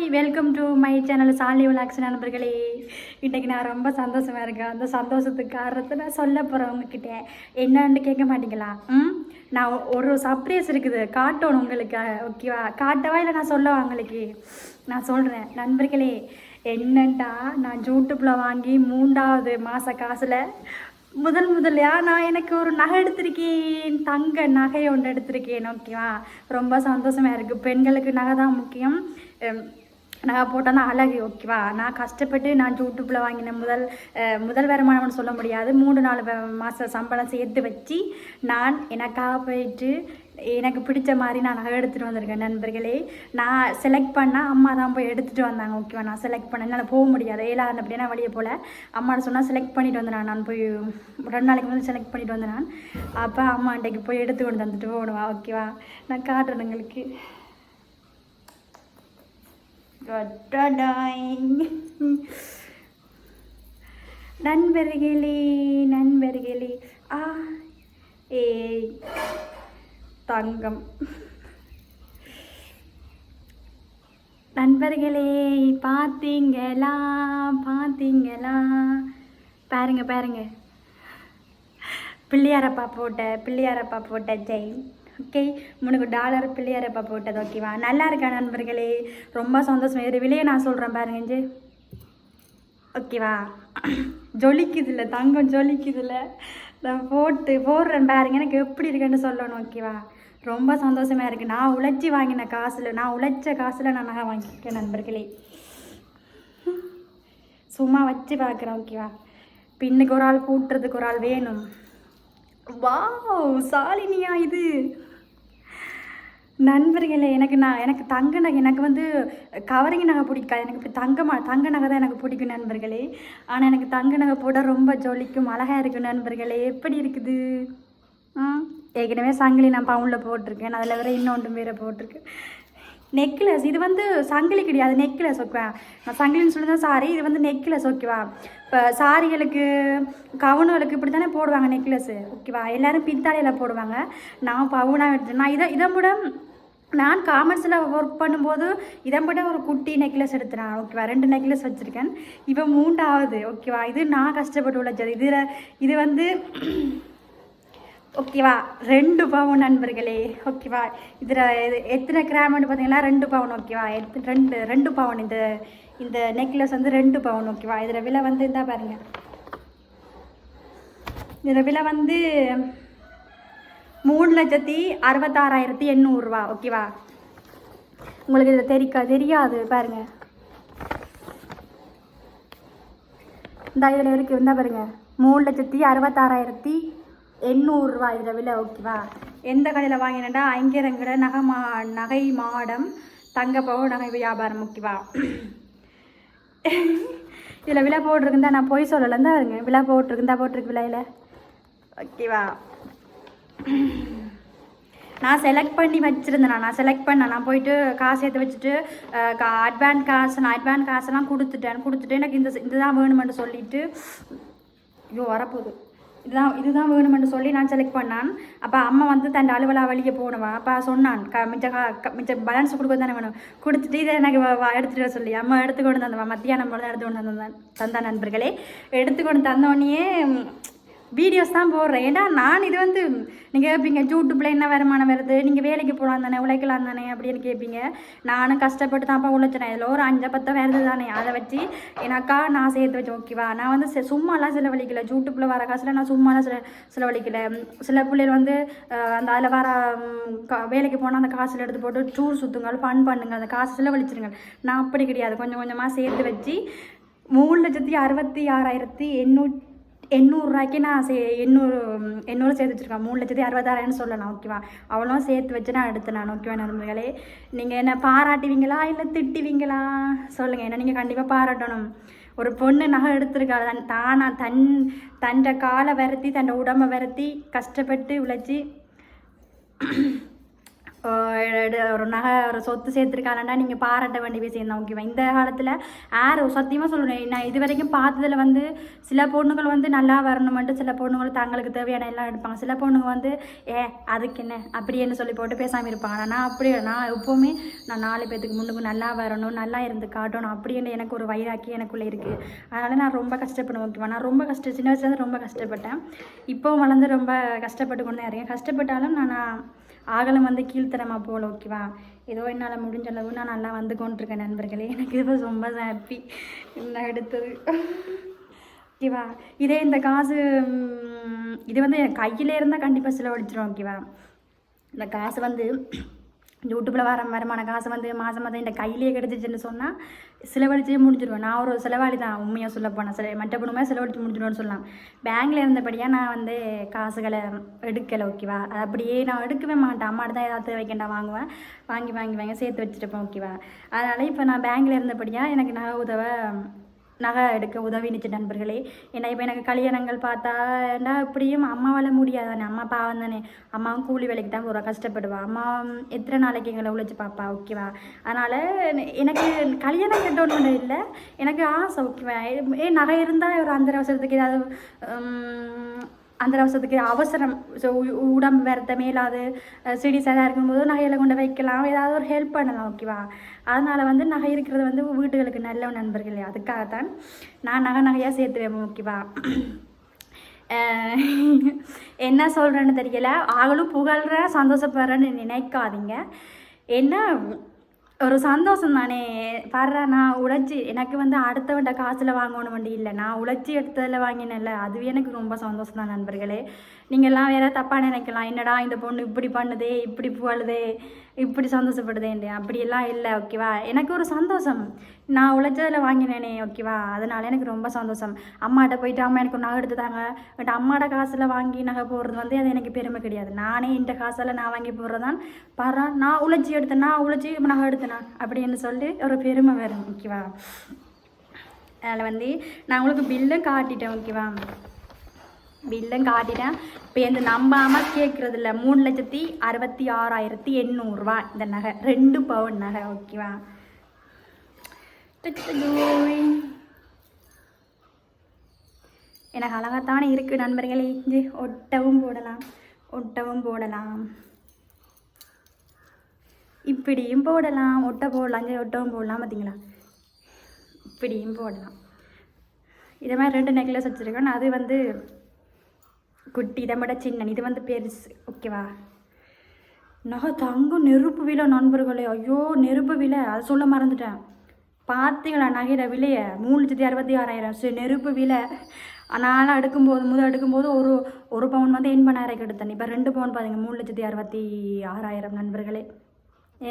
Hi welcome to my channel Sali vlogs நண்பர்களே. இன்றைக்கி நான் ரொம்ப சந்தோஷமாக இருக்கேன். அந்த சந்தோஷத்துக்கு காரணத்தை நான் சொல்ல போகிறேன் உங்ககிட்ட. என்னன்னு கேட்க மாட்டீங்களா? ம்? நான் ஒரு சர்ப்ரைஸ் இருக்குது. காட்டணும் உங்களுக்கு ஓகேவா காட்டவா இல்லை நான் சொல்லவா உங்களுக்கு? நான் சொல்கிறேன் நண்பர்களே என்னண்டா நான் யூடியூப்பில் வாங்கி மூன்றாவது மாத காசில் முதல் முதலியா நான் எனக்கு ஒரு நகை எடுத்திருக்கேன். தங்க நகை ஒன்று எடுத்திருக்கேன் ஓகேவா ரொம்ப சந்தோஷமாக இருக்குது பெண்களுக்கு நகை தான் முக்கியம். நான் நகை போட்டால் தான் அழகு ஓகேவா? நான் கஷ்டப்பட்டு நான் யூடியூப்பில் வாங்கின முதல் முதல் வருமானம்னு சொல்ல முடியாது. மூணு நாலு மாத சம்பளம் சேர்த்து வச்சு நான் எனக்காக போயிட்டு எனக்கு பிடிச்ச மாதிரி நான் நகை எடுத்துகிட்டு வந்திருக்கேன் நண்பர்களே. நான் செலக்ட் பண்ணால் அம்மா தான் போய் எடுத்துகிட்டு வந்தாங்க ஓகேவா? நான் செலக்ட் பண்ண என்னால் போக முடியாது. ஏழாவது அப்படியே நான் வெளியே போகல அம்மாட்ட சொன்னால் செலக்ட் பண்ணிட்டு வந்தேன் நான் போய் ரெண்டு நாளைக்கு வந்து செலக்ட் பண்ணிட்டு வந்தேன் நான் அப்போ அம்மா அன்றைக்கு போய் எடுத்து கொண்டு வந்துட்டு போடுவா ஓகேவா? நான் காட்டுறேன் உங்களுக்கு. நண்பர்களே நண்பர்களே ஆ ஏய் தங்கம். நண்பர்களே பார்த்தீங்களா? பார்த்தீங்களா? பாருங்க பாருங்க. பிள்ளையாரப்பா போட்ட பிள்ளையாரப்பா போட்ட ஜெய். ஓகே உனக்கு டாலர் பிள்ளையாரப்பா போட்டது ஓகேவா நல்லா இருக்கா நண்பர்களே? ரொம்ப சந்தோஷம். இது விலையை நான் சொல்கிறேன் பாருங்க இஞ்சி. ஓகேவா ஜொலிக்குதுல்ல தங்கம் ஜொலிக்குதுல்ல. நான் போட்டு போடுறேன் பாருங்க எனக்கு எப்படி இருக்குன்னு சொல்லணும் ஓகேவா ரொம்ப சந்தோஷமாக இருக்குது நான் உழைச்சி வாங்கின காசில் நான் உழைச்ச காசில் நான் நகை வாங்கியிருக்கேன் நண்பர்களே. சும்மா வச்சு பார்க்குறேன் ஓகேவா பின்னுக்கு ஒரு ஆள் கூட்டுறதுக்கு ஒரு ஆள் வேணும். வாவ் சாலினியா இது. நண்பர்களே எனக்கு நான் எனக்கு தங்க நகை எனக்கு வந்து கவரிங் நகை பிடிக்காது. எனக்கு இப்போ தங்கமா தங்க நகை தான் எனக்கு பிடிக்கும் நண்பர்களே. ஆனால் எனக்கு தங்க நகை போட ரொம்ப ஜொலிக்கும் அழகாக இருக்கும் நண்பர்களே. எப்படி இருக்குது? ஏற்கனவே சங்கிலி நான் பவுனில் போட்டிருக்கேன். அதில் வேற இன்னொன்று வேறு போட்டிருக்கேன் நெக்லஸ் இது வந்து சங்கிலி கிடையாது நெக்லஸ் ஓகேவா? நான் சங்கிலின்னு சொல்லி தான் சாரி இது வந்து நெக்லஸ் ஓகேவா? இப்போ சாரிகளுக்கு கவுனுகளுக்கு இப்படி தானே போடுவாங்க நெக்லஸ்ஸு ஓகேவா? எல்லோரும் பித்தாளையில் போடுவாங்க. நான் பவுனாக எடுத்து நான் இதை இதை விட நான் காமர்ஸில் ஒர்க் பண்ணும்போது இதம்பட ஒரு குட்டி நெக்லஸ் எடுத்துனேன் ஓகேவா ரெண்டு நெக்லஸ் வச்சுருக்கேன். இப்போ மூன்றாவது. ஓகேவா இது நான் கஷ்டப்பட்டு உழைச்சது இதில் இது வந்து ஓகேவா ரெண்டு பவுன் நண்பர்களே. ஓகேவா இதில் இது எத்தனை கிராம்னு பார்த்தீங்கன்னா ரெண்டு பவுன் ஓகேவா எத்து ரெண்டு ரெண்டு பவுன் இந்த இந்த நெக்லஸ் வந்து ரெண்டு பவுன் ஓகேவா இதில் விலை வந்து இருந்தால் பாருங்க. இதில் விலை வந்து மூணு லட்சத்தி அறுபத்தாறாயிரத்தி எண்ணூறுரூவா ஓகேவா உங்களுக்கு இதில் தெரிக்கா தெரியாது பாருங்க. இந்த இதில் இருக்கு இருந்தால் பாருங்க. மூணு லட்சத்தி அறுபத்தாறாயிரத்தி எண்ணூறுரூவா இதில் விலை ஓகேவா எந்த கடையில் வாங்கினேன்டா அங்கிரங்கிற நகை மா நகை மாடம் தங்கப்பவு நகை வியாபாரம் ஓகேவா இதில் விலை போட்டிருக்குந்தா நான் போய் சொல்லலைன்னு தான் இருங்க விலை போட்டிருக்குந்தா போட்டிருக்கு விலையில். ஓகேவா நான் செலக்ட் பண்ணி வச்சுருந்தேன் நான் செலக்ட் பண்ணேன். நான் போயிட்டு காசு எடுத்து வச்சுட்டு அட்வான்ஸ் காசு நான் அட்வான்ஸ் காசெல்லாம் கொடுத்துட்டேன். கொடுத்துட்டு எனக்கு இந்த இதுதான் வேணுமென்று சொல்லிட்டு ஐயோ வரப்போகுது. இதுதான் இதுதான் வேணுமென்று சொல்லி நான் செலக்ட் பண்ணான். அப்போ அம்மா வந்து தன் அலுவலா வழியே போனவா அப்போ சொன்னான் க மிச்ச கா க- மிச்ச பேலன்ஸ் கொடுக்க தானே வேணும். கொடுத்துட்டு இதை எனக்கு எடுத்துகிட்டு வர சொல்லி. அம்மா எடுத்து கொண்டு தந்தவா? மத்தியானம் போல தான் எடுத்து கொண்டு தந்தான் தந்தா நண்பர்களே. எடுத்து கொண்டு தந்தோடனே வீடியோஸ் தான் போடுறேன். ஏன்னா நான் இது வந்து நீங்கள் கேட்பீங்க யூடியூப்பில் என்ன வருமானம் வருது? நீங்கள் வேலைக்கு போகலாம் தானே உழைக்கலாம் தானே அப்படின்னு கேட்பீங்க நானும் கஷ்டப்பட்டு தான்ப்பா உழைச்சினேன் இதில் ஒரு அஞ்சு பத்தம் வருது தானே அதை வச்சு எனக்கா நான் சேர்த்து வச்சேன் ஓகேவா நான் வந்து சும்மாலாம் செலவழிக்கல. யூடியூப்பில் வர காசில் நான் சும்மாலாம் சில செலவழிக்கல. சில பிள்ளைகள் வந்து அந்த அதில் வர கா- வேலைக்கு போனால் அந்த காசில் எடுத்து போட்டு டூர் சுற்றுங்கள் ஃபன் பண்ணுங்க அந்த காசு செலவழிச்சிருங்க நான் அப்படி கிடையாது. கொஞ்சம் கொஞ்சமாக சேர்த்து வச்சு மூணு லட்சத்தி அறுபத்தி ஆறாயிரத்தி எண்ணூற்றி எண்ணூறுரூவாய்க்கு நான் சே எண்ணூறு எண்ணூறு சேர்த்து வச்சுருக்கேன். மூணு லட்சத்தி அறுபதாயிரம்னு சொல்லலாம் ஓகேவா அவ்வளோ சேர்த்து வச்சு நான் எடுத்தேன் நான் ஓகேவா நண்பர்களே? நீங்கள் என்ன பாராட்டுவீங்களா இல்லை திட்டுவீங்களா? சொல்லுங்கள் என்ன நீங்கள் கண்டிப்பாக பாராட்டணும். ஒரு பொண்ணு நகை எடுத்திருக்கா தன் தானா தன் தன்ட காலை விரத்தி தன் உடம்பை விரத்தி கஷ்டப்பட்டு உழைச்சி ஒரு நகை ஒரு சொத்து சேர்த்துருக்காங்கன்னா நீங்கள் பாராட்ட வேண்டிய விஷயம் தான். ஓகேவா? இந்த காலத்தில் யார் சத்தியமாக சொல்லணும். நான் இது வரைக்கும் பார்த்ததில் வந்து சில பொண்ணுங்கள் வந்து நல்லா வரணுமென்ட்டு சில பொண்ணுகள் தங்களுக்கு தேவையான எல்லாம் எடுப்பாங்க. சில பொண்ணுங்க வந்து ஏ அதுக்கு என்ன? அப்படின்னு சொல்லி போட்டு பேசாமல் இருப்பாங்க. ஆனால் நான் அப்படி நான் எப்போவுமே நான் நாலு பேத்துக்கு முன்னுக்கு நல்லா வரணும் நல்லா இருந்து காட்டணும். அப்படின்னு எனக்கு ஒரு வைராக்கி எனக்குள்ளே இருக்குது அதனால் நான் ரொம்ப கஷ்டப்படுவேன். ஓகேவா? நான் ரொம்ப கஷ்டம் சின்ன வயசுலேருந்து ரொம்ப கஷ்டப்பட்டேன். இப்போவும் வளர்ந்து ரொம்ப கஷ்டப்பட்டு கொண்டு தான் இருக்கேன். கஷ்டப்பட்டாலும் நான் ஆகலம் வந்து கீழ்த்தரமாக போகல ஓகேவா ஏதோ என்னால் முடிஞ்ச அளவு நான் நல்லா வந்து கொண்டிருக்கேன் நண்பர்களே. எனக்கு இப்போ ரொம்ப ஹாப்பி என்ன எடுத்தது? ஓகேவா? இதே இந்த காசு இது வந்து என் கையில் இருந்தால் கண்டிப்பாக செலவழிச்சிடும் ஓகேவா? இந்த காசு வந்து யூடியூப்பில் வர வருமான காசு வந்து மாதம் மாதம் இந்த கையிலேயே கிடச்சிச்சுன்னு சொன்னால் செலவழிச்சே முடிஞ்சிடுவேன் நான் ஒரு செலவாளி தான் உண்மையாக சொல்ல போனேன் சில மற்ற பொண்ணுமே செலவழிச்சு முடிஞ்சிடுவேன்னு சொல்லலாம் பேங்கில் இருந்தபடியாக நான் வந்து காசுகளை எடுக்கலை ஓகேவா? அது அப்படியே நான் எடுக்கவே மாட்டேன். அம்மாட்ட தான் ஏதாவது வைக்கண்டா வாங்குவேன். வாங்கி வாங்கி வாங்கி சேர்த்து வச்சுருப்பேன் ஓகேவா? அதனால் இப்போ நான் பேங்கில் இருந்தபடியாக எனக்கு நகை உதவ நகை எடுக்க உதவினுச்சு நண்பர்களே. ஏன்னா இப்போ எனக்கு கல்யாணங்கள் பார்த்தாண்டா இப்படியும் அம்மாவால் முடியாதானே? அம்மா பாவம் தானே? அம்மாவும் கூலி வேலைக்கு தான் போகிறா கஷ்டப்படுவா. அம்மா எத்தனை நாளைக்கு எங்களை உழைச்சி பார்ப்பா ஓகேவா அதனால் எனக்கு கல்யாணம் கட்டணும்னு இல்லை. எனக்கு ஆசை ஓகேவா ஏ நகை இருந்தால் ஒரு அந்த அவசரத்துக்கு ஏதாவது அந்த அவசரத்துக்கு அவசரம். ஸோ உடம்பு வேறத்த மேலாது. செடி சதா இருக்கும்போது நகையில் கொண்டு வைக்கலாம். ஏதாவது ஒரு ஹெல்ப் பண்ணலாம் ஓகேவா அதனால் வந்து நகை இருக்கிறது வந்து வீட்டுகளுக்கு நல்ல நண்பர்களே அதுக்காகத்தான் நான் நகை நகையாக சேர்த்து வைப்பேன் ஓகேவா என்ன சொல்கிறேன்னு தெரியல. ஆகலும் புகழ்கிறேன் சந்தோஷப்படுறேன்னு நினைக்காதீங்க. என்ன ஒரு சந்தோஷம் தானே. பாடுறா நான் உழைச்சி எனக்கு வந்து அடுத்தவன்ட்ட காசில் வாங்கணும் வண்டி இல்லை. நான் உழைச்சி எடுத்ததில் வாங்கினேன்ல. அதுவே எனக்கு ரொம்ப சந்தோஷம் தான் நண்பர்களே. நீங்கள்லாம் வேற தப்பாக நினைக்கலாம். என்னடா இந்த பொண்ணு இப்படி பண்ணுதே இப்படி புகழுதே. இப்படி சந்தோஷப்படுதேன்ட்டு அப்படியெல்லாம் இல்லை ஓகேவா? எனக்கு ஒரு சந்தோஷம். நான் உழைச்சதில் வாங்கினேனே ஓகேவா? அதனால் எனக்கு ரொம்ப சந்தோஷம். அம்மாட்ட போயிட்டு அம்மா எனக்கு ஒரு நகை எடுத்து தாங்க. பட் அம்மாட்ட காசில் வாங்கி நகை போடுறது வந்து அது எனக்கு பெருமை கிடையாது. நானே இந்த காசில் நான் வாங்கி போடுறதான் பாரு நான் உழைச்சி எடுத்தேன் நான் உழைச்சி நகை எடுத்தேனா? அப்படின்னு சொல்லி ஒரு பெருமை வரும் ஓகேவா? அதில் வந்து நான் உங்களுக்கு பில்லும் காட்டிட்டேன் ஓகேவா? பில்லும் காட்டினேன் இப்போ இந்த நம்பாமல் கேட்குறதில்ல மூணு லட்சத்தி அறுபத்தி ஆறாயிரத்தி எண்ணூறுரூவா இந்த நகை. ரெண்டு பவுன் நகை ஓகேவா எனக்கு அழகாத்தானே இருக்குது நண்பர்களே. இது ஒட்டவும் போடலாம். ஒட்டவும் போடலாம். இப்படியும் போடலாம். ஒட்ட போடலாம். இங்கே ஒட்டவும் போடலாம். பார்த்தீங்களா இப்படியும் போடலாம். இதே மாதிரி ரெண்டு நெக்லஸ் வச்சுருக்கேன். அது வந்து குட்டி இதை விட சின்ன இது வந்து பெருசு. ஓகேவா நகை தங்கம் நெருப்பு விலை நண்பர்களே. ஐயோ நெருப்பு விலை. அதை சொல்ல மறந்துட்டேன். பார்த்தீங்களா நகையிற விலையை? மூணு லட்சத்தி அறுபத்தி ஆறாயிரம். சரி நெருப்பு விலை. நானும் அடுக்கும்போது முதல் அடுக்கும்போது ஒரு ஒரு பவுன் வந்து எண்பதாயிரம் எடுத்தேன் இப்போ ரெண்டு பவுன் பாருங்க மூணு லட்சத்தி அறுபத்தி ஆறாயிரம் நண்பர்களே.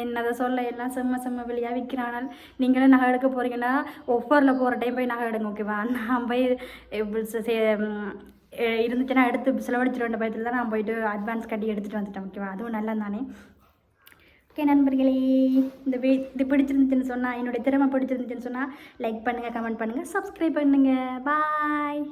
என்னதை சொல்ல? எல்லாம் செம்ம செம்ம வெளியாக விற்கிறானால். நீங்களும் நகை எடுக்க போகிறீங்கன்னா ஒஃபரில் போகிற டைம் போய் நகை எடுங்க ஓகேவா நான் போய் எப்படி இருந்துச்சுன்னா எடுத்து செலவழிச்சிருவேன் பயத்தில் தான் நான் போயிட்டு அட்வான்ஸ் கட்டி எடுத்துகிட்டு வந்துட்டேன் ஓகேவா அதுவும் நல்லா தானே? ஓகே நண்பர்களே இந்த வீ இது பிடிச்சிருந்துச்சுன்னு சொன்னால் என்னுடைய திறமை பிடிச்சிருந்துச்சுன்னு சொன்னால் லைக் பண்ணுங்கள் கமெண்ட் பண்ணுங்கள் சப்ஸ்கிரைப் பண்ணுங்கள் பாய்